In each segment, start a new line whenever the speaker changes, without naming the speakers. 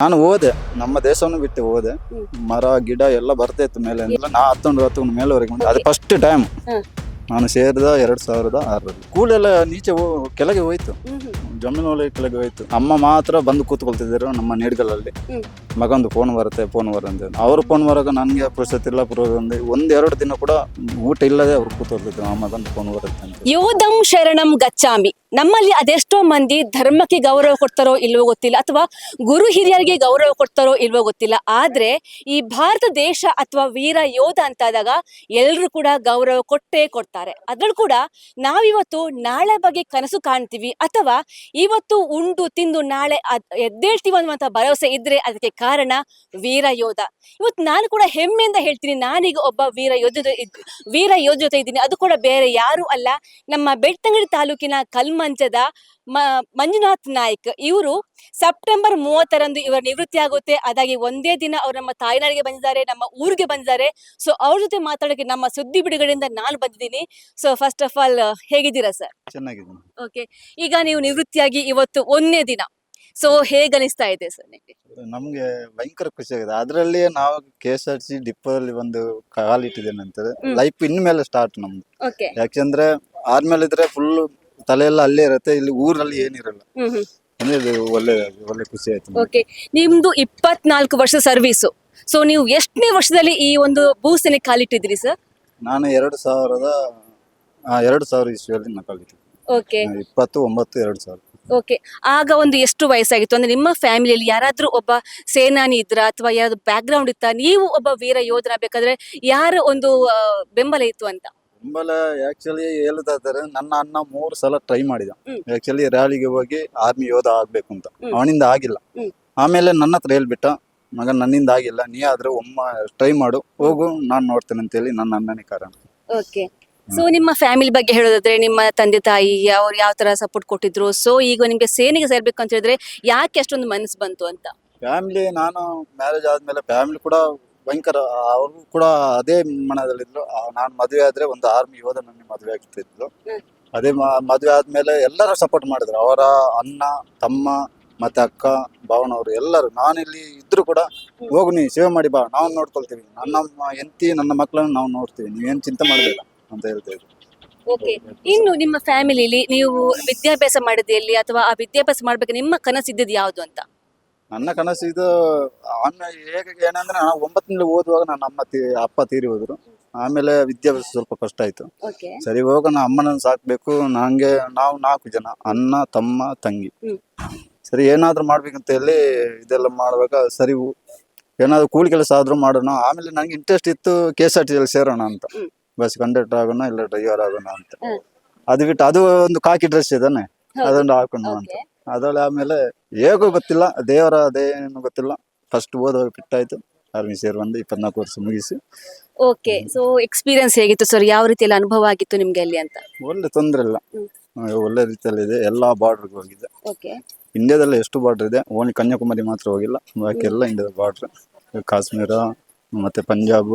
ನಾನು ಹೋದೆ ನಮ್ಮ ದೇಶವನ್ನು ಬಿಟ್ಟು ಹೋದೆ. ಮರ ಗಿಡ ಎಲ್ಲ ಬರ್ತಾ ಇತ್ತು ಮೇಲೆ ನಾ ಹತ್ತೊಂದು ಹತ್ತೊಂದು ಮೇಲೆವರೆಗೆ ಬಂದೆ. ಅದು ಫಸ್ಟ್ ಟೈಮ್ ನಾನು ಸೇರಿದ ಎರಡ್ ಸಾವಿರದ ಆರರಲ್ಲಿ. ಕೂಲೆಲ್ಲ ನೀಚೆ ಹೋ- ಕೆಳಗೆ ಹೋಯ್ತು. ಜಮೀನು ಕೆಳಗೆ ಹೋಯ್ತು ಅಮ್ಮ ಮಾತ್ರ ಬಂದು ಕೂತ್ಕೊಳ್ತಿದ್ರು ನಮ್ಮ
ನೀಡ್ಗಲಲ್ಲಿ.
ಮಗಂದು ಫೋನ್ ಬರುತ್ತೆ ಫೋನ್ ಬರುತ್ತೆ ಅವ್ರು ಫೋನ್ ಬರೋಕೆ ನನಗೆ ಪುರುಷತ್ ಇಲ್ಲ ಪುರೋಗಂದು ಒಂದೆರಡು ದಿನ ಕೂಡ ಊಟ ಇಲ್ಲದೆ ಅವ್ರು ಕೂತ್ಕೊಳ್ತಿದ್ರು. ಅಮ್ಮ ಮಗಂದು ಫೋನ್ ಬರುತ್ತೆ ಅಂತ.
ಯೋಧಂ ಶರಣಂ ಗಚ್ಚಾಮಿ. ನಮ್ಮಲ್ಲಿ ಅದೆಷ್ಟೋ ಮಂದಿ ಧರ್ಮಕ್ಕೆ ಗೌರವ ಕೊಡ್ತಾರೋ ಇಲ್ವೋ ಗೊತ್ತಿಲ್ಲ ಅಥವಾ ಗುರು ಹಿರಿಯರಿಗೆ ಗೌರವ ಕೊಡ್ತಾರೋ ಇಲ್ವೋ ಗೊತ್ತಿಲ್ಲ. ಆದ್ರೆ ಈ ಭಾರತ ದೇಶ ಅಥವಾ ವೀರ ಯೋಧ ಅಂತಾದಾಗ ಎಲ್ಲರೂ ಕೂಡ ಗೌರವ ಕೊಟ್ಟೇ ಕೊಡ್ತಾರೆ. ಅದ್ರಲ್ಲೂ ಕೂಡ ನಾವಿವತ್ತು ನಾಳೆ ಬಗ್ಗೆ ಕನಸು ಕಾಣ್ತೀವಿ ಅಥವಾ ಇವತ್ತು ಉಂಡು ತಿಂದು ನಾಳೆ ಎದ್ದೇಳ್ತೀವಿ ಅನ್ನುವಂಥ ಭರವಸೆ ಇದ್ರೆ ಅದಕ್ಕೆ ಕಾರಣ ವೀರ ಯೋಧ. ಇವತ್ತು ನಾನು ಕೂಡ ಹೆಮ್ಮೆಯಿಂದ ಹೇಳ್ತೀನಿ, ನಾನೀಗ ಒಬ್ಬ ವೀರ ಯೋಧ ವೀರ ಯೋಧ ಜೊತೆ ಇದ್ದೀನಿ. ಅದು ಕೂಡ ಬೇರೆ ಯಾರು ಅಲ್ಲ. ನಮ್ಮ ಬೆಳ್ತಂಗಡಿ ತಾಲೂಕಿನ ಕಲ್ಮಂಚದ ಮಂಜುನಾಥ್ ನಾಯ್ಕ್ ಇವರು ಸೆಪ್ಟೆಂಬರ್ ಮೂವತ್ತರಂದು ಇವರ ನಿವೃತ್ತಿ ಆಗುತ್ತೆ. ಅದಾಗಿ ಒಂದೇ ದಿನ ಅವರು ನಮ್ಮ ತಾಯ್ನಾಡಿಗೆ ಬಂದಿದ್ದಾರೆ ನಮ್ಮ ಊರಿಗೆ ಬಂದಿದ್ದಾರೆ. ಸೊ ಅವ್ರ ಜೊತೆ ಮಾತಾಡೋಕೆ ನಮ್ಮ ಸುದ್ದಿ ಬಿಡುಗಡೆಯಿಂದ ನಾನು ಬಂದಿದ್ದೀನಿ. ಸೊ ಫಸ್ಟ್ ಆಫ್ ಆಲ್ ಹೇಗಿದ್ದೀರಾ ಸರ್
ಚೆನ್ನಾಗಿದ್ದೀನಿ.
ಓಕೆ ಈಗ ನೀವು ನಿವೃತ್ತಿಯಾಗಿ ಇವತ್ತು ಒಂದೇ ದಿನ. ಸೊ ಹೇಗೆ ಅನಿಸ್ತಾ ಇದೆ ಸರ್ ನಿಮಗೆ?
ನಮ್ಗೆ ಭಯಂಕರ ಖುಷಿ ಆಗಿದೆ. ಅದರಲ್ಲಿ ನಾವು ಕೆ ಎಸ್ ಆರ್ ಸಿ ಡಿಪ್ಪೋದಲ್ಲಿ ಒಂದು ಕಾಲಿಟ್ಟಿದ್ದೇನೆ ಅಂತಾರೆ. ಲೈಫ್ ಇನ್ಮೇಲೆ ಸ್ಟಾರ್ಟ್ ನಮ್ದು. ಯಾಕೆಂದ್ರೆ ಆದ್ಮೇಲೆ ಇದ್ರೆ ಫುಲ್ ತಲೆಯೆಲ್ಲ ಅಲ್ಲೇ ಇರುತ್ತೆ ಇಲ್ಲಿ ಊರಲ್ಲಿ ಏನಿರಲ್ಲ.
ಹ್ಮ್ ಹ್ಮ್.
ಅಂದ್ರೆ ಇದು ಒಳ್ಳೆ ಒಳ್ಳೆ ಖುಷಿ ಆಯ್ತು ನಮ್ಗೆ.
ಓಕೆ ನಿಮ್ದು ಇಪ್ಪತ್ನಾಲ್ಕು ವರ್ಷ ಸರ್ವಿಸ್ ಸೊ ನೀವು ಎಷ್ಟನೇ ವರ್ಷದಲ್ಲಿ ಈ ಒಂದು ಭೂಸೇನೆ ಕಾಲಿಟ್ಟಿದ್ರಿ ಸರ್
ನಾನು ಎರಡು ಸಾವಿರದ ಆ, ಎರಡು ಸಾವಿರ ಇಸ್ವಿಯಲ್ಲಿ
ಓಕೆ
ಇಪ್ಪತ್ತು ಒಂಬತ್ತು ಎರಡು ಸಾವಿರ.
ಓಕೆ ಆಗ ಒಂದು ಎಷ್ಟು ವಯಸ್ಸಾಗಿತ್ತು? ಅಂದ್ರೆ ನಿಮ್ಮ ಫ್ಯಾಮಿಲಿಯಲ್ಲಿ ಯಾರಾದ್ರೂ ಒಬ್ಬ ಸೇನಾನಿ ಇದ್ರ ಅಥವಾ ಯಾರಾದ್ರೂ ಬ್ಯಾಕ್ ಗ್ರೌಂಡ್ ಇತ್ತ? ನೀವು ಒಬ್ಬ ವೀರ ಯೋಧನ ಬೇಕಾದ್ರೆ ಯಾರ ಒಂದು ಆ, ಬೆಂಬಲ ಇತ್ತು ಅಂತ?
ಬೆಂಬಲ ಆಕ್ಚುಲಿ ಹೇಳ್ತಾ ಇದ್ದಾರೆ ನನ್ನ ಅಣ್ಣ ಮೂರು ಸಲ ಟ್ರೈ ಮಾಡಿದ. ಆಕ್ಚುಲಿ ರ್ಯಾಲಿಗೆ ಹೋಗಿ ಆರ್ಮಿ ಯೋಧ ಆಗ್ಬೇಕು ಅಂತ. ಅವನಿಂದ ಆಗಿಲ್ಲ. ಆಮೇಲೆ ನನ್ನ ಹತ್ರ ಹೇಳ್ಬಿಟ್ಟ ಮಗ ನನ್ನಿಂದ ಆಗಿಲ್ಲ ನೀ ಆದ್ರೆ ಒಮ್ಮ ಟ್ರೈ ಮಾಡು ಹೋಗು ನಾನ್ ನೋಡ್ತೇನೆ ಅಂತ ಹೇಳಿ ನನ್ನ ಅಣ್ಣನೇ ಕಾರಣ.
ಓಕೆ ಸೊ ನಿಮ್ಮ ಫ್ಯಾಮಿಲಿ ಬಗ್ಗೆ ಹೇಳೋದಾದ್ರೆ ನಿಮ್ಮ ತಂದೆ ತಾಯಿ ಅವ್ರು ಯಾವ ತರ ಸಪೋರ್ಟ್ ಕೊಟ್ಟಿದ್ರು? ಸೊ ಈಗ ನಿಮ್ಗೆ ಸೇನೆಗೆ ಸೇರ್ಬೇಕು ಅಂತ ಹೇಳಿದ್ರೆ ಯಾಕೆ ಅಷ್ಟೊಂದು ಮನಸ್ಸು ಬಂತು ಅಂತ?
ಫ್ಯಾಮಿಲಿ ನಾನು ಮ್ಯಾರೇಜ್ ಆದ್ಮೇಲೆ ಫ್ಯಾಮಿಲಿ ಕೂಡ ಭಯಂಕರ ಅವರು ಕೂಡ ಅದೇ ಮನದಲ್ಲಿದ್ರು. ನಾನು ಮದುವೆ ಆದ್ರೆ ಒಂದು ಆರ್ಮಿ ಯೋಧ ನನಗೆ ಮದುವೆ ಆಗ್ತಿದ್ಲು.
ಹ್ಮ್.
ಅದೇ ಮದುವೆ ಆದ್ಮೇಲೆ ಎಲ್ಲರೂ ಸಪೋರ್ಟ್ ಮಾಡಿದ್ರು. ಅವರ ಅಣ್ಣ ತಮ್ಮ ಮತ್ತೆ ಅಕ್ಕ ಭಾವನವರು ಎಲ್ಲರೂ. ನಾನಿಲ್ಲಿ ಇದ್ರು ಕೂಡ ಹೋಗು ನೀ ಸೇವೆ ಮಾಡಿ ಬಾ ನಾವು ನೋಡ್ಕೊಳ್ತೀವಿ ನನ್ನ ಹೆಂಡತಿ ನನ್ನ ಮಕ್ಕಳನ್ನ ನಾವು ನೋಡ್ತೀವಿ. ನೀವೇನ್ ಚಿಂತೆ ಮಾಡಬೇಡ ಅಂತ ಹೇಳ್ತಾ ಇದ್ರು.
ಓಕೆ. ಇನ್ನು ನಿಮ್ಮ ಫ್ಯಾಮಿಲಿಲಿ ನೀವು ವಿದ್ಯಾಭ್ಯಾಸ ಮಾಡಿದ್ದು ಎಲ್ಲಿ ಅಥವಾ ಆ ವಿದ್ಯಾಭ್ಯಾಸ ಮಾಡ್ಬೇಕು ನಿಮ್ಮ ಕನಸಿದ್ದದ್ದು ಯಾವುದು ಅಂತ?
ನನ್ನ ಕನಸು ಇದು ಆಮೇಲೆ ಹೇಗೆ ಏನಂದ್ರೆ ನಾನು ಒಂಬತ್ತನೇ ಓದುವಾಗ ನನ್ನ ಅಮ್ಮ ತೀ ಅಪ್ಪ ತೀರಿ ಹೋದ್ರು. ಆಮೇಲೆ ವಿದ್ಯಾಭ್ಯಾಸ ಸ್ವಲ್ಪ ಕಷ್ಟ ಆಯ್ತು.
ಓಕೆ.
ಸರಿ ಹೋಗ ನಾ ಅಮ್ಮನನ್ನು ಸಾಕ್ಬೇಕು. ನಂಗೆ ನಾವು ನಾಲ್ಕು ಜನ ಅಣ್ಣ ತಮ್ಮ ತಂಗಿ. ಸರಿ ಏನಾದ್ರೂ ಮಾಡ್ಬೇಕಂತ ಹೇಳಿ ಇದೆಲ್ಲ ಮಾಡುವಾಗ ಸರಿ ಹೋ- ಏನಾದ್ರು ಕೂಲಿ ಕೆಲಸ ಆದ್ರೂ ಮಾಡೋಣ. ಆಮೇಲೆ ನಂಗೆ ಇಂಟ್ರೆಸ್ಟ್ ಇತ್ತು ಕೆ ಎಸ್ ಆರ್ ಟಿ ಸೇರೋಣ ಅಂತ. ಬಸ್ ಕಂಡಕ್ಟರ್ ಆಗೋಣ ಇಲ್ಲ ಡ್ರೈವರ್ ಆಗೋಣ ಅಂತ. ಅದು ಬಿಟ್ಟು ಅದು ಒಂದು ಕಾಕಿ ಡ್ರೆಸ್ ಇದಾನೆ. ಅದೊಂದು ಹಾಕೋಣ ಅಂತ. ಅದ್ರಲ್ಲಿ ಆಮೇಲೆ ಹೇಗೋ ಗೊತ್ತಿಲ್ಲ ದೇವರ ಅದೇನು ಗೊತ್ತಿಲ್ಲ. ಫಸ್ಟ್ ಓದುವಾಗ ಬಿಟ್ಟಾಯ್ತು ಆರ್ಮಿ ಸೇರ್ ಬಂದು ಇಪ್ಪತ್ನಾಲ್ಕು ವರ್ಷ ಮುಗಿಸಿ.
ಓಕೆ ಸೊ ಎಕ್ಸ್ಪೀರಿಯನ್ಸ್ ಹೇಗಿತ್ತು ಸರ್ ಯಾವ ರೀತಿಯಲ್ಲಿ ಅನುಭವ ಆಗಿತ್ತು ನಿಮ್ಗೆ ಅಲ್ಲಿ ಅಂತ?
ಒಳ್ಳೆ ತೊಂದರೆ ಇಲ್ಲ.
ಹ್ಮ್.
ಒಳ್ಳೆ ರೀತಿಯಲ್ಲಿ ಇದೆ. ಎಲ್ಲಾ ಬಾರ್ಡರ್ ಹೋಗಿದೆ.
ಓಕೆ
ಇಂಡಿಯಾದಲ್ಲಿ ಎಷ್ಟು ಬಾರ್ಡರ್ ಇದೆ? ಓನ್ಲಿ ಕನ್ಯಾಕುಮಾರಿ ಮಾತ್ರ ಹೋಗಿಲ್ಲ. ಬಾಕಿ ಎಲ್ಲ ಇಂಡಿಯಾದ ಬಾರ್ಡರ್ ಕಾಶ್ಮೀರ ಮತ್ತೆ ಪಂಜಾಬ್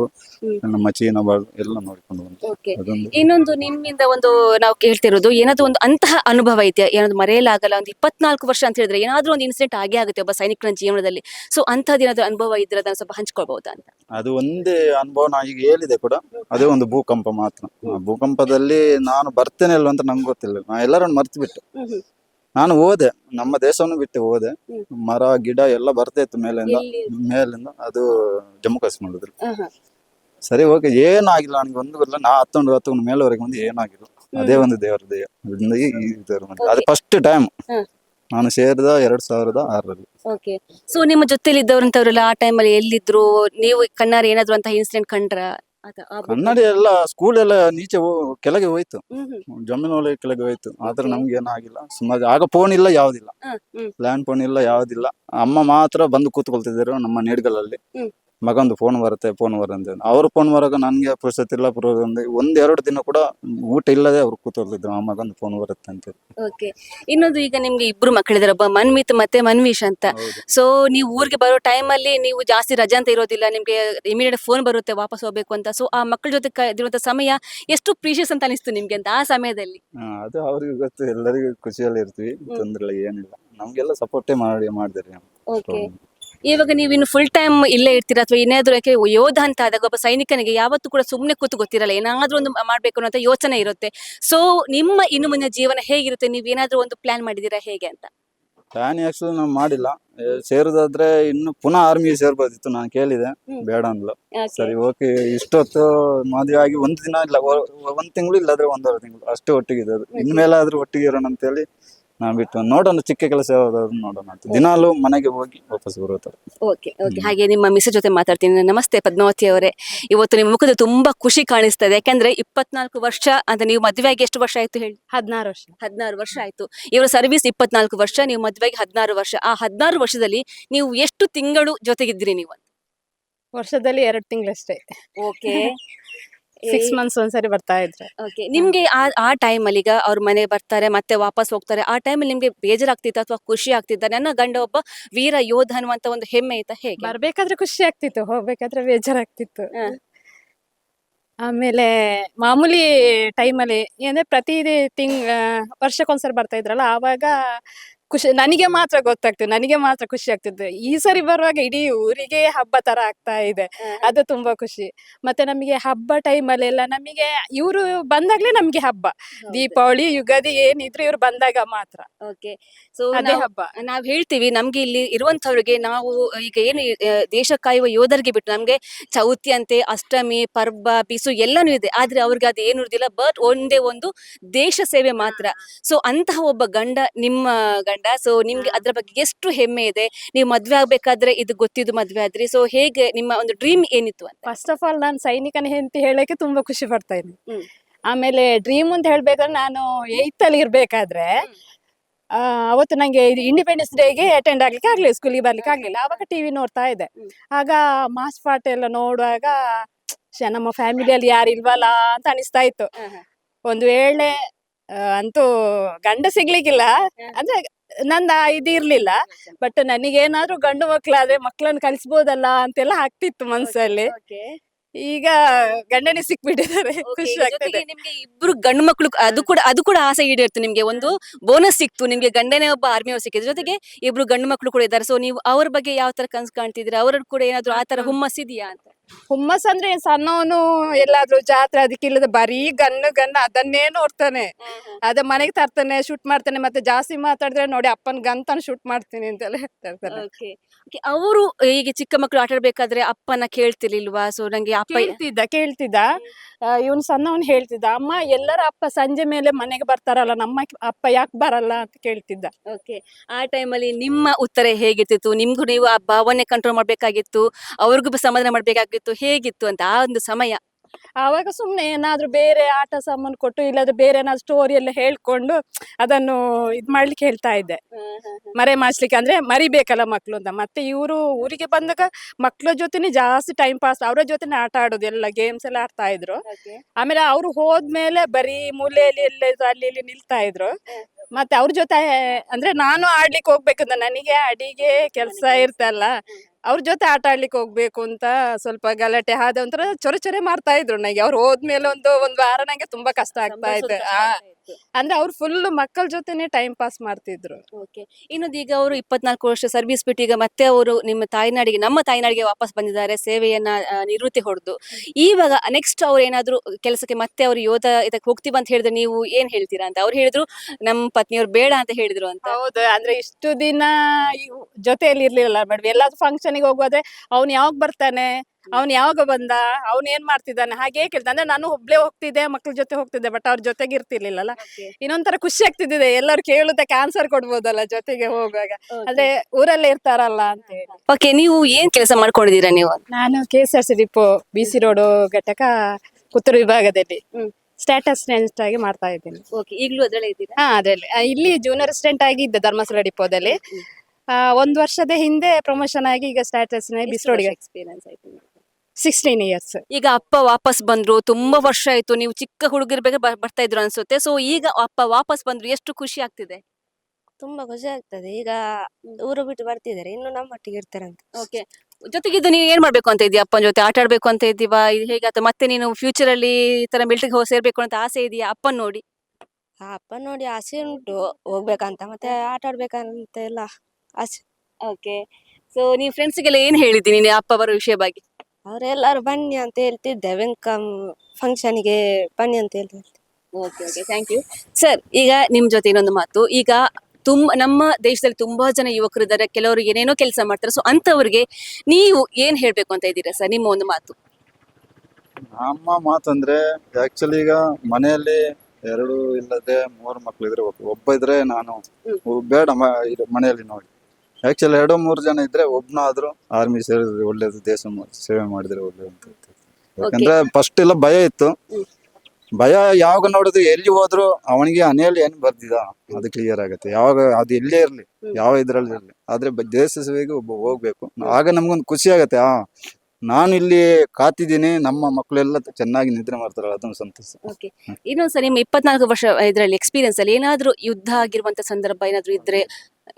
ನಮ್ಮ ಚೀನಾ ಬಾರ್ಡರ್ ಎಲ್ಲ ನೋಡಿಕೊಂಡು ಬಂತು
ಓಕೆ
ಅದೊಂದು
ಇನ್ನೊಂದು ನಿಮ್ಮಿಂದ ಒಂದು ನಾವು ಕೇಳ್ತಿರೋದು ಏನಾದ್ರು ಒಂದು ಅಂತಹ ಅನುಭವ ಇದೆಯಾ? ಏನಾದ್ರು ಮರೆಯಲಾಗಲ್ಲ ಒಂದು ಇಪ್ಪತ್ನಾಲ್ಕು ವರ್ಷ ಅಂತ ಹೇಳಿದ್ರೆ ಏನಾದ್ರೂ ಒಂದು ಇನ್ಸಿಡೆಂಟ್ ಆಗೇ ಆಗುತ್ತೆ ಒಬ್ಬ ಸೈನಿಕನ ಜೀವನದಲ್ಲಿ. ಸೊ ಅಂತಹದ್ದು ಏನಾದ್ರು ಅನುಭವ ಇದ್ರೆ ಅದನ್ನ ಸ್ವಲ್ಪ ಹಂಚ್ಕೊಳ್ಬಹುದಾ ಅಂತ?
ಅದು ಒಂದೇ ಅನುಭವ ನಾ ಈಗ ಹೇಳಿದೆ ಕೂಡ. ಅದೇ ಒಂದು ಭೂಕಂಪ ಮಾತ್ರ. ಆ ಭೂಕಂಪದಲ್ಲಿ ನಾನು ಬರ್ತೇನೆ ಅಲ್ವ ಅಂತ ನಂಗೆ ಗೊತ್ತಿಲ್ಲ. ನಾ ಎಲ್ಲರನ್ನು ಮರ್ತು ಬಿಟ್ಟೆ ನಾನು ಹೋದೆ ನಮ್ಮ ದೇಶವನ್ನು ಬಿಟ್ಟು ಹೋದೆ. ಮರ ಗಿಡ ಎಲ್ಲ ಬರ್ತಾ ಇತ್ತು ಮೇಲಿಂದ? ಮೇಲಿಂದ ಅದು ಜಮ್ಮು ಕಾಶ್ಮೀರದಲ್ಲಿ
ಆಹಾ.
ಸರಿ ಓಕೆ ಏನಾಗಿಲ್ಲ ನನಗೆ ಒಂದು ಗೊತ್ತಿಲ್ಲ. ನಾ ಹತ್ತೊಂದು ಹತ್ತೊಂದು ಮೇಲೆವರೆಗೆ ಒಂದು ಏನಾಗಿಲ್ಲ. ಅದೇ ಒಂದು ದೇವರ ದೇವ್ರ. ಅದು ಫಸ್ಟ್ ಟೈಮ್ ನಾನು ಸೇರಿದ ಎರಡ್ ಸಾವಿರದ ಆರರಲ್ಲಿ.
ಓಕೆ ಸೊ ನಿಮ್ಮ ಜೊತೆಲಿ ಇದ್ದವ್ರಂತವ್ರೆಲ್ಲ ಆ ಟೈಮಲ್ಲಿ ಎಲ್ಲಿದ್ರು? ನೀವು ಕಣ್ಣಾರ ಏನಾದ್ರು ಅಂತ ಇನ್ಸಿಡೆಂಟ್ ಕಂಡ್ರ?
ಕನ್ನಡಿ ಎಲ್ಲ ಸ್ಕೂಲ್ ಎಲ್ಲ ನೀಚೆ ಹೋ- ಕೆಳಗೆ ಹೋಯ್ತು. ಜಮೀನ್ ಒಳಗೆ ಕೆಳಗೆ ಹೋಯ್ತು. ಆದ್ರೆ. ನಮ್ಗೆ ಏನಾಗಿಲ್ಲ. ಸುಮಾರು ಆಗ ಫೋನ್ ಇಲ್ಲ ಯಾವ್ದಿಲ್ಲ. ಲ್ಯಾಂಡ್ ಫೋನ್ ಇಲ್ಲ ಯಾವ್ದಿಲ್ಲ. ಅಮ್ಮ ಮಾತ್ರ ಬಂದು ಕೂತ್ಕೊಳ್ತಿದ್ರು ನಮ್ಮ ನೀಡ್ಗಳಲ್ಲಿ
ಹ್ಮ್.
ಮಗಂದು ಫೋನ್ ಬರುತ್ತೆ ಫೋನ್ ಬರಂತ ಅವ್ರು ಫೋನ್ ಬರೋಕೆ ನನಗೆ ಪುರೋಗಂದು ಒಂದ್ ಎರಡು ದಿನ ಕೂಡ ಊಟ ಇಲ್ಲದೆ ಅವ್ರು ಕೂತಿದ್ರು ಆ ಮಗಂದು ಫೋನ್ ಬರುತ್ತೆ ಅಂತ
ಓಕೆ ಇನ್ನೊಂದು ಈಗ ನಿಮ್ಗೆ ಇಬ್ರು ಮಕ್ಕಳಿದ್ರಪ್ಪ ಒಬ್ಬ ಮನ್ಮಿತ್ ಮತ್ತೆ ಮನ್ವೀಶ್ ಅಂತ. ಸೊ ನೀವು ಊರಿಗೆ ಬರೋ ಟೈಮಲ್ಲಿ ನೀವು ಜಾಸ್ತಿ ರಜಾ ಅಂತ ಇರೋದಿಲ್ಲ ನಿಮ್ಗೆ ಇಮಿಡಿಯೇಟ್ ಫೋನ್ ಬರುತ್ತೆ ವಾಪಸ್ ಹೋಗ್ಬೇಕು ಅಂತ. ಸೊ ಆ ಮಕ್ಕಳ ಜೊತೆ ಕ- ಇರುವಂತ ಸಮಯ ಎಷ್ಟು ಪ್ರೀಶಿಯಸ್ ಅಂತ ಅನಿಸ್ತು ನಿಮ್ಗೆ ಅಂತ ಆ ಸಮಯದಲ್ಲಿ?
ಹಾ, ಅದು ಅವ್ರಿಗೆ ಗೊತ್ತು. ಎಲ್ಲರಿಗೂ ಖುಷಿಯಲ್ಲಿ ಇರ್ತೀವಿ. ತೊಂದ್ರೆ ಇಲ್ಲ ಏನಿಲ್ಲ. ನಮ್ಗೆಲ್ಲ ಸಪೋರ್ಟೇ ಮಾಡಿ ಮಾಡಿದ್ರಿ
ಓಕೆ ಇವಾಗ ನೀವು ಇನ್ನು ಫುಲ್ ಟೈಮ್ ಇಲ್ಲೇ ಇರ್ತೀರಾ? ಅಥವಾ ಏನಾದರೂ ಯಾಕೆ ಯೋಧ ಅಂತ ಆದಾಗ ಒಬ್ಬ ಸೈನಿಕನಿಗೆ ಯಾವತ್ತೂ ಕೂಡ ಸುಮ್ಮನೆ ಕೂತು ಗೊತ್ತಿರಲ್ಲ ಏನಾದ್ರೂ ಒಂದು ಮಾಡ್ಬೇಕು ಅನ್ನೋ ಯೋಚನೆ ಇರುತ್ತೆ. ಸೊ ನಿಮ್ಮ ಇನ್ನು ಮುಂದಿನ ಜೀವನ ಹೇಗಿರುತ್ತೆ? ನೀವು ಏನಾದ್ರೂ ಒಂದು ಪ್ಲಾನ್ ಮಾಡಿದೀರಾ ಹೇಗೆ ಅಂತ?
ಪ್ಲಾನ್ ಆಕ್ಚುಲಿ ನಾವು ಮಾಡಿಲ್ಲ. ಸೇರೋದಾದ್ರೆ ಇನ್ನು ಪುನಃ ಆರ್ಮಿಗೆ ಸೇರ್ಬೋದಿತ್ತು ನಾನು ಕೇಳಿದೆ. ಬೇಡ ಅಂದ್ಲು. ಸರಿ ಓಕೆ ಇಷ್ಟೊತ್ತು ಮದುವೆ ಆಗಿ ಒಂದು ದಿನ ಇಲ್ಲ ಒಂದ್ ತಿಂಗಳು ಇಲ್ಲಾದ್ರೆ ಒಂದೂವರೆ ತಿಂಗಳು. ಅಷ್ಟೇ ಒಟ್ಟಿಗೆ ಇದ್ದದ್ದು ಇನ್ಮೇಲಾದ್ರೂ ಒಟ್ಟಿಗೆ ಇರೋಣ ಅಂತೇಳಿ ನಾನು ಬಿಟ್ಟು ನೋಡೋಣ ಚಿಕ್ಕ ಕೆಲಸ ಯಾವ್ದಾದ್ರು ನೋಡೋಣ ಅಂತ. ದಿನಾಲು ಮನೆಗೆ ಹೋಗಿ ವಾಪಸ್ ಬರುತ್ತಾರೆ.
Okay okay. ಹಾಗೆ ನಿಮ್ಮ ಮಿಸ್ ಜೊತೆ ಮಾತಾಡ್ತೀನಿ. ನಮಸ್ತೆ ಪದ್ಮಾವತಿ ಅವರೇ. ಇವತ್ತು ನಿಮ್ಮ ಮುಖದ ತುಂಬಾ ಖುಷಿ ಕಾಣಿಸ್ತಾ ಇದೆ. ಯಾಕಂದ್ರೆ ಇಪ್ಪತ್ನಾಲ್ಕು ವರ್ಷ ಅಂತ ನೀವು ಮದುವೆಯಾಗಿ ಆಗಿ ಎಷ್ಟು ವರ್ಷ ಆಯ್ತು ಹೇಳಿ?
ಹದಿನಾರು ವರ್ಷ.
ಹದಿನಾರು ವರ್ಷ ಆಯ್ತು. ಇವರ ಸರ್ವಿಸ್ ಇಪ್ಪತ್ನಾಲ್ಕು ವರ್ಷ ನೀವು ಮದುವೆಗೆ ಹದಿನಾರು ವರ್ಷ. ಆ ಹದಿನಾರು ವರ್ಷದಲ್ಲಿ ನೀವು ಎಷ್ಟು ತಿಂಗಳು ಜೊತೆಗಿದ್ರಿ ನೀವು?
ವರ್ಷದಲ್ಲಿ ಎರಡು ತಿಂಗಳಷ್ಟೇ.
ಓಕೆ.
ಸಿಕ್ಸ್ ಮಂತ್ಸ್ ಒಂದ್ಸರಿ ಬರ್ತಾ ಇದ್ರೆ.
ಓಕೆ ನಿಮ್ಗೆ ಆ ಆ ಟೈಮಲ್ಲಿ ಈಗ ಅವ್ರ ಮನೆ ಬರ್ತಾರೆ ಮತ್ತೆ ವಾಪಸ್ ಹೋಗ್ತಾರೆ ಆ ಟೈಮ್ ಅಲ್ಲಿ ನಿಮ್ಗೆ ಬೇಜಾರಾಗ್ತಿತ್ತು ಅಥವಾ ಖುಷಿ ಆಗ್ತಿತ್ತ? ನನ್ನ ಗಂಡ ಒಬ್ಬ ವೀರ ಯೋಧ ಅನ್ನುವಂತ ಒಂದು ಹೆಮ್ಮೆ ಇತ್ತ ಹೇಗೆ?
ಬರ್ಬೇಕಾದ್ರೆ ಖುಷಿ ಆಗ್ತಿತ್ತು ಹೋಗ್ಬೇಕಾದ್ರೆ ಬೇಜಾರಾಗ್ತಿತ್ತು. ಆಮೇಲೆ ಮಾಮೂಲಿ ಟೈಮಲ್ಲಿ ಅಂದ್ರೆ ಪ್ರತಿ ತಿಂಗ್ ವರ್ಷಕ್ಕೊಂದ್ಸರಿ ಬರ್ತಾ ಇದ್ರಲ್ಲ ಆವಾಗ ಖುಷಿ ನನಗೆ ಮಾತ್ರ ಗೊತ್ತಾಗ್ತದೆ ನನಗೆ ಮಾತ್ರ ಖುಷಿ ಆಗ್ತದೆ ಈ ಸರಿ ಬರುವಾಗ ಇಡೀ ಊರಿಗೆ ಹಬ್ಬ ತರ ಆಗ್ತಾ ಇದೆ. ಅದು ತುಂಬಾ ಖುಷಿ. ಮತ್ತೆ ನಮಗೆ ಹಬ್ಬ ಟೈಮಲ್ಲೆಲ್ಲ ನಮಗೆ ಇವರು ಬಂದಾಗ್ಲೇ ನಮ್ಗೆ ಹಬ್ಬ. ದೀಪಾವಳಿ ಯುಗಾದಿ ಏನಿದ್ರು ಇವ್ರು ಬಂದಾಗ ಮಾತ್ರ.
ಓಕೆ. ಸೊ
ಅದೇ ಹಬ್ಬ.
ನಾವ್ ಹೇಳ್ತೀವಿ ನಮ್ಗೆ ಇಲ್ಲಿ ಇರುವಂತವ್ರಿಗೆ ನಾವು ಈಗ ಏನು ದೇಶ ಕಾಯುವ ಯೋಧರಿಗೆ ಬಿಟ್ಟು ನಮ್ಗೆ ಚೌತಿ ಅಂತೆ ಅಷ್ಟಮಿ ಪರ್ಬ ಬಿಸು ಎಲ್ಲಾನು ಇದೆ. ಆದ್ರೆ ಅವ್ರಿಗೆ ಅದು ಏನು ಇರುದಿಲ್ಲ ಬಟ್ ಒಂದೇ ಒಂದು ದೇಶ ಸೇವೆ ಮಾತ್ರ. ಸೊ ಅಂತಹ ಒಬ್ಬ ಗಂಡ ನಿಮ್ಮ ಗಂಡ ಸೊ ನಿಮ್ಗೆ ಅದ್ರ ಬಗ್ಗೆ ಎಷ್ಟು ಹೆಮ್ಮೆ ಇದೆ? ನೀವು ಮದ್ವೆ ಆಗ್ಬೇಕಾದ್ರೆ ಇದು ಗೊತ್ತಿದ್ದು ಮದ್ವೆ ಆದ್ರಿ. ಸೊ ಹೇಗೆ ನಿಮ್ಮ ಒಂದು ಡ್ರೀಮ್ ಏನಿತ್ತು ಅಂತ?
ಫಸ್ಟ್ ಆಫ್ ಆಲ್ ನಾನು ಸೈನಿಕನ ಹೆಂಡತಿ ಹೇಳಕ್ಕೆ ತುಂಬಾ ಖುಷಿ ಪಡ್ತಾ ಇದ್ದೀನಿ.
ಹ್ಮ್.
ಆಮೇಲೆ ಡ್ರೀಮ್ ಅಂತ ಹೇಳ್ಬೇಕಾದ್ರೆ ನಾನು ಏತ್ ಅಲ್ಲಿ ಇರ್ಬೇಕಾದ್ರೆ ಆ, ಅವತ್ತು ನಂಗೆ ಇದು ಇಂಡಿಪೆಂಡೆನ್ಸ್ ಡೇಗೆ ಅಟೆಂಡ್ ಆಗ್ಲಿಕ್ಕೆ ಆಗ್ಲಿಲ್ಲ ಸ್ಕೂಲಿಗೆ ಬರ್ಲಿಕ್ಕೆ ಆಗ್ಲಿಲ್ಲ. ಆವಾಗ ಟಿವಿ ನೋಡ್ತಾ ಇದ್ದೆ.
ಹ್ಮ್.
ಆಗ ಮಾಸ್ ಪಾಟ್ ಎಲ್ಲ ನೋಡುವಾಗ ಶ್ಯೆ, ನಮ್ಮ ಫ್ಯಾಮಿಲಿಯಲ್ಲಿ ಯಾರು ಇಲ್ವಲ್ಲ ಅಂತ ಅನಿಸ್ತಾ ಇತ್ತು. ಒಂದು ವೇಳೆ ಆ, ಅಂತೂ ಗಂಡ ಸಿಗ್ಲಿಕ್ಕಿಲ್ಲ. ಅಂದ್ರೆ ನಂದ ಇದು ಇರ್ಲಿಲ್ಲ. ಬಟ್ ನನಗೇನಾದ್ರೂ ಗಂಡು ಮಕ್ಳಾದ್ರೆ ಮಕ್ಳನ್ನ ಕಳಿಸ್ಬೋದಲ್ಲ ಅಂತೆಲ್ಲ ಆಗ್ತಿತ್ತು ಮನ್ಸಲ್ಲಿ. ಈಗ ಗಂಡನೇ ಸಿಕ್ಬಿಟ್ಟಿದ್ದಾರೆ. ಖುಷಿ ಆಗ್ತದೆ.
ನಿಮ್ಗೆ ಇಬ್ರು ಗಂಡು ಮಕ್ಕಳು ಅದು ಕೂಡ ಅದು ಕೂಡ ಆಸೆ ಈಡೇರ್ತು ನಿಮ್ಗೆ. ಒಂದು ಬೋನಸ್ ಸಿಕ್ತು. ನಿಮ್ಗೆ ಗಂಡನೇ ಒಬ್ಬ ಆರ್ಮಿ ಅವ್ರು ಸಿಕ್ಕಿದ್ರು. ಜೊತೆಗೆ ಇಬ್ರು ಗಂಡು ಮಕ್ಕಳು ಕೂಡ ಇದ್ದಾರೆ. ಸೊ ನೀವು ಅವ್ರ ಬಗ್ಗೆ ಯಾವ ತರ ಕನ್ಸ್ ಕಾಣ್ತಿದ್ರೆ ಅವ್ರ ಕೂಡ ಏನಾದ್ರು ಆ ತರ ಹುಮ್ಮಸ್ ಇದೆಯಾ ಅಂತ?
ಹುಮ್ಮಸ್ ಅಂದ್ರೆ ಸಣ್ಣವನು ಎಲ್ಲಾದ್ರೂ ಜಾತ್ರೆ ಅದಕ್ಕಿಲ್ಲದ ಬರೀ ಗನ್ನು ಗನ್ನು ಅದನ್ನೇ ನೋಡ್ತಾನೆ. ಅದ ಮನೆಗೆ ತರ್ತಾನೆ ಶೂಟ್ ಮಾಡ್ತಾನೆ ಮತ್ತೆ ಜಾಸ್ತಿ ಮಾತಾಡಿದ್ರೆ ನೋಡಿ ಅಪ್ಪನ್ ಗನ್ ತನ ಶೂಟ್ ಮಾಡ್ತೀನಿ ಅಂತೆಲ್ಲ
ಹೇಳ್ತಾರೆ ಅವರು ಈಗ ಚಿಕ್ಕ ಮಕ್ಕಳು ಆಟಾಡ್ಬೇಕಾದ್ರೆ ಅಪ್ಪನ ಕೇಳ್ತಿರ್ಲಿಲ್ವಾ? ಸೊ ನಂಗೆ ಅಪ್ಪ
ಕೇಳ್ತಿದ್ದ ಕೇಳ್ತಿದ್ದ. ಇವನ್ ಸಣ್ಣವನ್ ಹೇಳ್ತಿದ್ದ ಅಮ್ಮ ಎಲ್ಲರ ಅಪ್ಪ ಸಂಜೆ ಮೇಲೆ ಮನೆಗೆ ಬರ್ತಾರಲ್ಲ ನಮ್ಮ ಅಪ್ಪ ಯಾಕೆ ಬರಲ್ಲ? ಅಂತ ಕೇಳ್ತಿದ್ದ.
ಓಕೆ ಆ ಟೈಮಲ್ಲಿ ನಿಮ್ಮ ಉತ್ತರ ಹೇಗಿರ್ತಿತ್ತು? ನಿಮ್ಗೂ ನೀವು ಆ ಭಾವನೆ ಕಂಟ್ರೋಲ್ ಮಾಡ್ಬೇಕಾಗಿತ್ತು? ಅವ್ರಿಗೂ ಸಮಾಧಾನ ಮಾಡ್ಬೇಕಾಗಿತ್ತು ಹೇಗಿತ್ತು ಅಂತ ಆ ಒಂದು ಸಮಯ?
ಆವಾಗ ಸುಮ್ನೆ ಏನಾದ್ರೂ ಬೇರೆ ಆಟ ಸಾಮಾನು ಕೊಟ್ಟು ಇಲ್ಲಾದ್ರೆ ಬೇರೆ ಏನಾದ್ರು ಸ್ಟೋರಿ ಎಲ್ಲ ಹೇಳ್ಕೊಂಡು ಅದನ್ನು ಇದ್ ಮಾಡ್ಲಿಕ್ಕೆ ಹೇಳ್ತಾ ಇದ್ದೆ. ಮರೆ ಮಾಡಿಸ್ಲಿಕ್ಕೆ ಅಂದ್ರೆ ಮರಿಬೇಕಲ್ಲ ಮಕ್ಳು ಅಂತ. ಮತ್ತೆ ಇವರು ಊರಿಗೆ ಬಂದಾಗ ಮಕ್ಳ ಜೊತೆನೆ ಜಾಸ್ತಿ ಟೈಮ್ ಪಾಸ್ ಅವರ ಜೊತೆನೆ ಆಟ ಆಡೋದು ಎಲ್ಲ ಗೇಮ್ಸ್ ಎಲ್ಲ ಆಡ್ತಾ ಇದ್ರು. ಆಮೇಲೆ ಅವ್ರು ಹೋದ್ಮೇಲೆ ಬರೀ ಮೂಲೆಯಲ್ಲಿ ಎಲ್ಲ ಅಲ್ಲಿ ಇಲ್ಲಿ ನಿಲ್ತಾ ಇದ್ರು. ಮತ್ತೆ ಅವ್ರ ಜೊತೆ ಅಂದ್ರೆ ನಾನು ಆಡ್ಲಿಕ್ಕೆ ಹೋಗ್ಬೇಕಂತ ನನಗೆ ಅಡಿಗೆ ಕೆಲಸ ಇರ್ತಲ್ಲ. ಅವ್ರ ಜೊತೆ ಆಟ ಆಡ್ಲಿಕ್ಕೆ ಹೋಗ್ಬೇಕು ಅಂತ ಸ್ವಲ್ಪ ಗಲಾಟೆ ಆದ ಒಂಥರ ಚೊರೆ ಚೊರೆ ಮಾಡ್ತಾ ಇದ್ರು ನನಗೆ ಅವ್ರು ಹೋದ್ಮೇಲೆ ಒಂದು ಒಂದ್ ವಾರ ನಂಗೆ ತುಂಬಾ ಕಷ್ಟ ಆಗ್ತಾ ಇತ್ತು ಆ, ಅಂದ್ರೆ ಅವ್ರು ಫುಲ್ ಮಕ್ಕಳ ಜೊತೆನೆ ಟೈಮ್ ಪಾಸ್ ಮಾಡ್ತಿದ್ರು.
ಓಕೆ ಇನ್ನೊಂದು ಈಗ ಅವರು ಇಪ್ಪತ್ನಾಲ್ಕು ವರ್ಷ ಸರ್ವಿಸ್ ಬಿಟ್ಟು ಈಗ ಮತ್ತೆ ಅವರು ನಿಮ್ಮ ತಾಯ್ನಾಡಿಗೆ ನಮ್ಮ ತಾಯ್ನಾಡಿಗೆ ವಾಪಸ್ ಬಂದಿದ್ದಾರೆ ಸೇವೆಯನ್ನ ಆ, ನಿವೃತ್ತಿ ಹೊಡೆದು. ಈವಾಗ ನೆಕ್ಸ್ಟ್ ಅವ್ರು ಏನಾದ್ರು ಕೆಲಸಕ್ಕೆ ಮತ್ತೆ ಅವ್ರು ಯೋಧ ಇದಕ್ಕೆ ಹೋಗ್ತೀವಿ ಅಂತ ಹೇಳಿದ್ರೆ ನೀವು ಏನ್ ಹೇಳ್ತೀರಾ ಅಂತ? ಅವ್ರು ಹೇಳಿದ್ರು ನಮ್ಮ ಪತ್ನಿಯವ್ರು ಬೇಡ ಅಂತ ಹೇಳಿದ್ರು ಅಂತ.
ಹೌದು ಅಂದ್ರೆ ಇಷ್ಟು ದಿನ ಇವ್- ಜೊತೆಯಲ್ಲಿ ಇರ್ಲಿಲ್ಲ ಮೇಡಮ್ ಎಲ್ಲಾದ್ರೂ ಫಂಕ್ಷನ್ಗೆ ಹೋಗೋದ್ರೆ ಅವ್ನ್ ಯಾವಾಗ ಬರ್ತಾನೆ? ಅವ್ನ್ ಯಾವಾಗ ಬಂದ? ಅವ್ನ್ ಏನ್ ಮಾಡ್ತಿದ್ದಾನೆ? ಹಾಗೆ ಕೇಳ್ತಾ ಅಂದ್ರೆ ನಾನು ಒಬ್ಳೆ ಹೋಗ್ತಿದ್ದೆ ಮಕ್ಳ ಜೊತೆ ಹೋಗ್ತಿದ್ದೆ ಬಟ್ ಅವ್ರ ಜೊತೆಗೆ ಇರ್ತಿರ್ಲಿಲ್ಲಲ್ಲ. ಇನ್ನೊಂಥರ ಖುಷಿ ಆಗ್ತಿದ್ದಿದೆ. ಎಲ್ಲರೂ ಕೇಳುದಕ್ಕೆ ಆನ್ಸರ್ ಕೊಡ್ಬೋದಲ್ಲ ಜೊತೆಗೆ ಹೋಗುವಾಗ. ಅಂದ್ರೆ ಊರಲ್ಲೇ ಇರ್ತಾರಲ್ಲ ಅಂತ ಹೇಳಿ.
ಓಕೆ ನೀವು ಏನ್ ಕೆಲಸ ಮಾಡ್ಕೊಂಡಿದ್ದೀರಾ ನೀವು?
ನಾನು K S R C depot B C road ಘಟಕ ಪುತ್ತೂರು ವಿಭಾಗದಲ್ಲಿ
ಹ್ಮ್.
ಸ್ಟಾಟಸ್ ಅಸಿಸ್ಟೆಂಟ್ ಆಗಿ ಮಾಡ್ತಾ ಇದ್ದೀನಿ.
ಓಕೆ ಈಗಲೂ ಅದರಲ್ಲೇ ಇದ್ದೀರಾ?
ಹಾ ಅದ್ರಲ್ಲಿ. ಆ, ಇಲ್ಲಿ ಜೂನಿಯರ್ ಅಸಿಸ್ಟೆಂಟ್ ಆಗಿ ಇದ್ದೆ ಧರ್ಮಸ್ಥಳ ಡಿಪೋದಲ್ಲಿ ಆ, ಒಂದ್ ವರ್ಷದ ಹಿಂದೆ ಪ್ರಮೋಷನ್ ಆಗಿ ಈಗ ಸ್ಟಾಟಸ್ ಬಿಸ್ ರೋಡ್ಗೆ
ಎಕ್ಸ್ಪೀರಿಯನ್ಸ್ ಆಯ್ತು
ಸಿಕ್ಸ್ಟೀನ್ ಇಯರ್ಸ್
ಈಗ ಅಪ್ಪ ವಾಪಸ್ ಬಂದ್ರು ತುಂಬಾ ವರ್ಷ ಆಯ್ತು ನೀವು ಚಿಕ್ಕ ಹುಡುಗಿರ್ಬೇಕು ಬರ್ತಾ ಇದ್ರು ಅನ್ಸುತ್ತೆ. ಸೊ ಈಗ ಅಪ್ಪ ವಾಪಸ್ ಬಂದ್ರು ಎಷ್ಟು ಖುಷಿ ಆಗ್ತಿದೆ?
ತುಂಬಾ ಖುಷಿ ಆಗ್ತದೆ. ಈಗ ಊರು ಬಿಟ್ಟು ಬರ್ತಿದ್ದಾರೆ ಇನ್ನು ನಮ್ಮೊಟ್ಟಿಗೆ ಇರ್ತಾರೆ ಅಂತ.
ಓಕೆ ಇದು ನೀವು ಏನ್ ಮಾಡ್ಬೇಕು ಅಂತ ಇದೀಯ ಅಪ್ಪನ ಜೊತೆ ಆಟ ಆಡ್ಬೇಕು ಅಂತ ಇದೀವಾ ಇದು ಹೇಗೆ ಅಥವಾ ಮತ್ತೆ ನೀನು ಫ್ಯೂಚರ್ ಅಲ್ಲಿ ಈ ತರ ಮಿಲ್ಟ್ರಿಗೆ ಹೋಗಿ ಸೇರ್ಬೇಕು ಅಂತ ಆಸೆ ಇದೆಯಾ? ಅಪ್ಪನ ನೋಡಿ.
ಆ ಅಪ್ಪ ನೋಡಿ ಆಸೆ ಉಂಟು. ಹೋಗ್ಬೇಕಂತ ಮತ್ತೆ ಆಟ ಆಡ್ಬೇಕಂತ ಎಲ್ಲ ಆಸೆ.
ಓಕೆ ಸೊ ನೀವು ಫ್ರೆಂಡ್ಸ್ಗೆಲ್ಲ ಏನ್ ಹೇಳಿದ್ದೀನಿ ನೀನು ಅಪ್ಪ ಬರೋ ವಿಷಯ ಬಗ್ಗೆ.
ಅವರೆಲ್ಲರೂ ಬನ್ನಿ ಅಂತ ಹೇಳ್ತಿದ್ದೆ ಫಂಕ್ಷನ್ಗೆ ಬನ್ನಿ ಅಂತ ಹೇಳ್ತಿದ್ದೆ.
Okay okay thank you sir ಈಗ ನಿಮ್ ಜೊತೆ ಇನ್ನೊಂದು ಮಾತು. ಈಗ ತುಂಬ ನಮ್ಮ ದೇಶದಲ್ಲಿ ತುಂಬಾ ಜನ ಯುವಕರು ಇದ್ದಾರೆ ಕೆಲವರು ಏನೇನೋ ಕೆಲಸ ಮಾಡ್ತಾರೆ ಸೊ ಅಂತವ್ರಿಗೆ ನೀವು ಏನ್ ಹೇಳ್ಬೇಕು ಅಂತ ಇದ್ದೀರಾ ಸರ್ ನಿಮ್ಮ ಒಂದು ಮಾತು.
ನಮ್ಮ ಮಾತಂದ್ರೆ ಆಕ್ಚುಲಿ ಈಗ ಮನೆಯಲ್ಲಿ ಎರಡು ಇಲ್ಲದೆ ಮೂರು ಮಕ್ಳಿದ್ರೆ ಒಬ್ಬ ಒಬ್ಬ ಇದ್ರೆ ನಾನು. ಬೇಡ ಮ- ಇದು ಮನೆಯಲ್ಲಿ ನೋಡಿ. ಆಕ್ಚುಲಿ ಎರಡು ಮೂರು ಜನ ಇದ್ರೆ ಒಬ್ನಾದ್ರೂ ಆರ್ಮಿ ಸೇರಿದ್ರೆ ಒಳ್ಳೇದು ದೇಶ ಮ- ಸೇವೆ ಮಾಡಿದ್ರೆ ಒಳ್ಳೇದು ಅಂತ. ಯಾಕಂದ್ರೆ ಫಸ್ಟ್ ಎಲ್ಲ ಭಯ ಇತ್ತು. ಭಯ ಯಾವಾಗ ನೋಡಿದ್ರು ಎಲ್ಲಿ ಹೋದ್ರು ಅವನಿಗೆ ಅನೇಲಿ ಏನ್ ಬರ್ದಿದ ಅದು ಕ್ಲಿಯರ್ ಆಗುತ್ತೆ. ಯಾವಾಗ ಅದು ಎಲ್ಲೇ ಇರ್ಲಿ ಯಾವ ಇದ್ರಲ್ಲಿ ಇರ್ಲಿ. ಆದ್ರೆ ಬ- ದೇಶ ಸೇವೆಗೆ ಒಬ್ಬ ಹೋಗ್ಬೇಕು. ಆಗ ನಮ್ಗೊಂದು ಖುಷಿ ಆಗತ್ತೆ ಆ ನಾನು ಇಲ್ಲಿ ಕಾತಿದ್ದೀನಿ ನಮ್ಮ ಮಕ್ಕಳೆಲ್ಲ ಚೆನ್ನಾಗಿ ನಿದ್ರೆ ಮಾಡ್ತಾರಲ್ಲ ಅದೊಂದು ಸಂತೋಷ.
ಓಕೆ ಇನ್ನೊಂದು ಸರ್ ನಿಮ್ಮ ಇಪ್ಪತ್ನಾಲ್ಕು ವರ್ಷ ಇದರಲ್ಲಿ ಎಕ್ಸ್ಪೀರಿಯನ್ಸ್ ಅಲ್ಲಿ ಏನಾದ್ರೂ ಯುದ್ಧ ಆಗಿರುವಂತ ಸಂದರ್ಭ ಏನಾದ್ರೂ ಇದ್ರೆ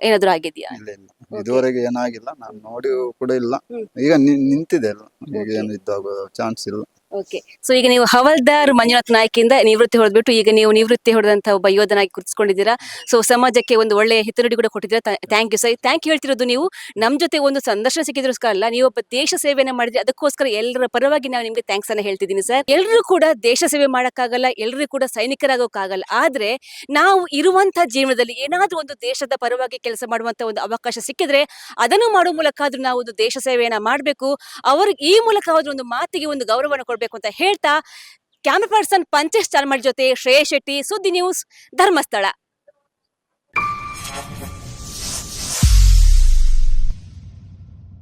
ಏನಾದ್ರೂ ಆಗಿದ್ಯಾ?
ಇಲ್ಲ ಇಲ್ಲ. ಇದುವರೆಗೆ ಏನಾಗಿಲ್ಲ ನಾನು ನೋಡಿ ಕೂಡ ಇಲ್ಲ. ಈಗ ನಿ- ನಿಂತಿದೆ ಎಲ್ಲ. ಈಗ
Okay.
ಏನು ಇದ್ದಾಗೋ ಚಾನ್ಸ್ ಇಲ್ಲ.
ಓಕೆ ಸೊ ಈಗ ನೀವು ಹವಲ್ದಾರ್ ಮಂಜುನಾಥ್ ನಾಯ್ಕಿಂದ ನಿವೃತ್ತಿ ಹೊಡೆದ್ಬಿಟ್ಟು ಈಗ ನೀವು ನಿವೃತ್ತಿ ಹೊಡೆದಂತ ಒಬ್ಬ ಯೋಧನಾಗಿ ಗುರುತಿಸ್ಕೊಂಡಿದ್ದೀರಾ. ಸೊ ಸಮಾಜಕ್ಕೆ ಒಂದು ಒಳ್ಳೆಯ ಹಿತನುಡಿ ಕೂಡ ಕೊಟ್ಟಿದ್ದೀರಾ. Thank you sir thank you ಹೇಳ್ತಿರೋದು ನೀವು ನಮ್ಮ ಜೊತೆ ಒಂದು ಸಂದರ್ಶನ ಸಿಕ್ಕಿದ್ರೋಸ್ಕರ ಅಲ್ಲ ನೀವು ಒಬ್ಬ ದೇಶ ಸೇವೆಯನ್ನ ಮಾಡಿದ್ರೆ ಅದಕ್ಕೋಸ್ಕರ ಎಲ್ಲರ ಪರವಾಗಿ ನಾವು ನಿಮಗೆ ಥ್ಯಾಂಕ್ಸ್ ಅನ್ನ ಹೇಳ್ತಿದ್ದೀನಿ ಸರ್. ಎಲ್ಲರೂ ಕೂಡ ದೇಶ ಸೇವೆ ಮಾಡೋಕ್ಕಾಗಲ್ಲ ಎಲ್ಲರೂ ಕೂಡ ಸೈನಿಕರಾಗೋಕ್ಕಾಗಲ್ಲ ಆದ್ರೆ ನಾವು ಇರುವಂತಹ ಜೀವನದಲ್ಲಿ ಏನಾದರೂ ಒಂದು ದೇಶದ ಪರವಾಗಿ ಕೆಲಸ ಮಾಡುವಂತ ಒಂದು ಅವಕಾಶ ಸಿಕ್ಕಿದ್ರೆ ಅದನ್ನು ಮಾಡುವ ಮೂಲಕ ಆದ್ರೂ ನಾವು ಒಂದು ದೇಶ ಸೇವೆಯನ್ನ ಮಾಡಬೇಕು. ಅವ್ರಿಗೆ ಈ ಮೂಲಕ ಹೋದ್ರೆ ಒಂದು ಮಾತಿಗೆ ಒಂದು ಗೌರವವನ್ನು ಕೊಡಬೇಕು ಅಂತ ಹೇಳ್ತಾ, ಕ್ಯಾಮ್ರಾ ಪರ್ಸನ್ ಪಂಚೇಶ್ ಚಾರ್ಮಡ್ ಜೊತೆ ಶ್ರೇಯ ಶೆಟ್ಟಿ, ಸುದ್ದಿ ನ್ಯೂಸ್ ಧರ್ಮಸ್ಥಳ.